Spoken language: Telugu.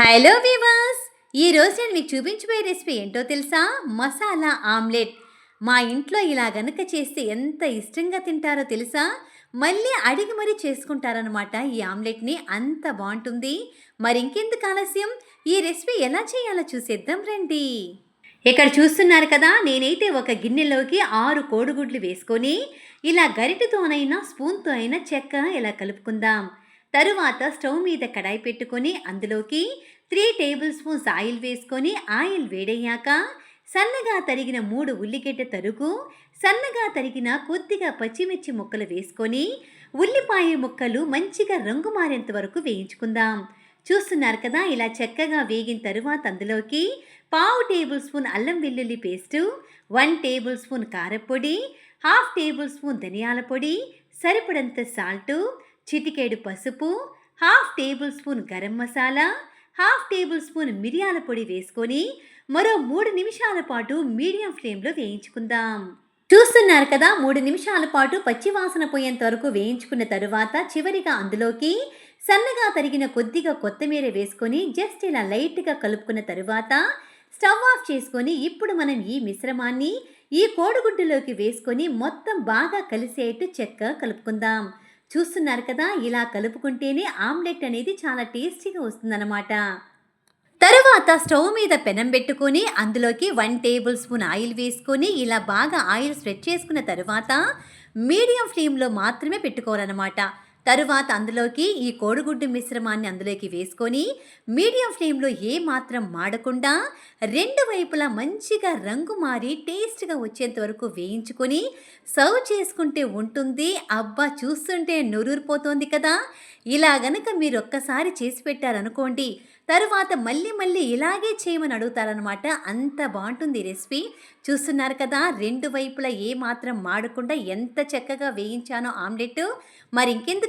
హలో వివాస్ ఈరోజు నేను మీకు చూపించబోయే రెసిపీ ఏంటో తెలుసా? మసాలా ఆమ్లెట్. మా ఇంట్లో ఇలా గనుక చేస్తే ఎంత ఇష్టంగా తింటారో తెలుసా? మళ్ళీ అడిగి మరీ చేసుకుంటారనమాట ఈ ఆమ్లెట్ని. అంత బాగుంటుంది. మరి ఇంకెందుకు ఆలస్యం? ఈ రెసిపీ ఎలా చేయాలో చూసేద్దాం రండి. ఇక్కడ చూస్తున్నారు కదా నేనైతే ఒక గిన్నెలోకి ఆరు కోడిగుడ్లు వేసుకొని ఇలా గరిటెతోనైనా స్పూన్తో అయినా చెక్క ఇలా కలుపుకుందాం. తరువాత స్టవ్ మీద కడాయి పెట్టుకొని అందులోకి త్రీ టేబుల్ స్పూన్స్ ఆయిల్ వేసుకొని ఆయిల్ వేడయ్యాక సన్నగా తరిగిన మూడు ఉల్లిగడ్డ తరుగు సన్నగా తరిగిన కొద్దిగా పచ్చిమిర్చి ముక్కలు వేసుకొని ఉల్లిపాయ ముక్కలు మంచిగా రంగు మారేంత వరకు వేయించుకుందాం. చూస్తున్నారు కదా ఇలా చక్కగా వేగిన తరువాత అందులోకి పావు టేబుల్ స్పూన్ అల్లం వెల్లుల్లి పేస్టు వన్ టేబుల్ స్పూన్ కారపొడి హాఫ్ టేబుల్ స్పూన్ ధనియాల పొడి సరిపడంత సాల్టు చిటికేడు పసుపు half tablespoon garam masala half tablespoon మిరియాల పొడి వేసుకొని మరో మూడు నిమిషాల పాటు మీడియం ఫ్లేమ్లో వేయించుకుందాం. చూస్తున్నారు కదా మూడు నిమిషాల పాటు పచ్చివాసన పోయేంత వరకు వేయించుకున్న తరువాత చివరిగా అందులోకి సన్నగా తరిగిన కొద్దిగా కొత్తిమీర వేసుకొని జస్ట్ ఇలా లైట్గా కలుపుకున్న తరువాత స్టవ్ ఆఫ్ చేసుకొని ఇప్పుడు మనం ఈ మిశ్రమాన్ని ఈ కోడిగుడ్డులోకి వేసుకొని మొత్తం బాగా కలిసేట్టు చెక్క కలుపుకుందాం. చూస్తున్నారు కదా ఇలా కలుపుకుంటేనే ఆమ్లెట్ అనేది చాలా టేస్టీగా వస్తుందన్నమాట. తర్వాత స్టవ్ మీద పెనం పెట్టుకొని అందులోకి వన్ టేబుల్ స్పూన్ ఆయిల్ వేసుకొని ఇలా బాగా ఆయిల్ స్ప్రెడ్ చేసుకున్న తర్వాత మీడియం ఫ్లేమ్లో మాత్రమే పెట్టుకోవాలన్నమాట. తరువాత అందులోకి ఈ కోడిగుడ్డు మిశ్రమాన్ని అందులోకి వేసుకొని మీడియం ఫ్లేమ్లో ఏ మాత్రం మాడకుండా రెండు వైపులా మంచిగా రంగు మారి టేస్ట్గా వచ్చేంత వరకు వేయించుకొని సర్వ్ చేసుకుంటే ఉంటుంది. అబ్బా! చూస్తుంటే నొరూరిపోతోంది కదా! ఇలా గనక మీరు ఒక్కసారి చేసి పెట్టారనుకోండి తరువాత మళ్ళీ మళ్ళీ ఇలాగే చేయమని అడుగుతారనమాట అంత బాగుంటుంది రెసిపీ. చూస్తున్నారు కదా రెండు వైపులా ఏ మాత్రం మాడకుండా ఎంత చక్కగా వేయించానో ఆమ్లెట్ మరి ఇంకెందుకు?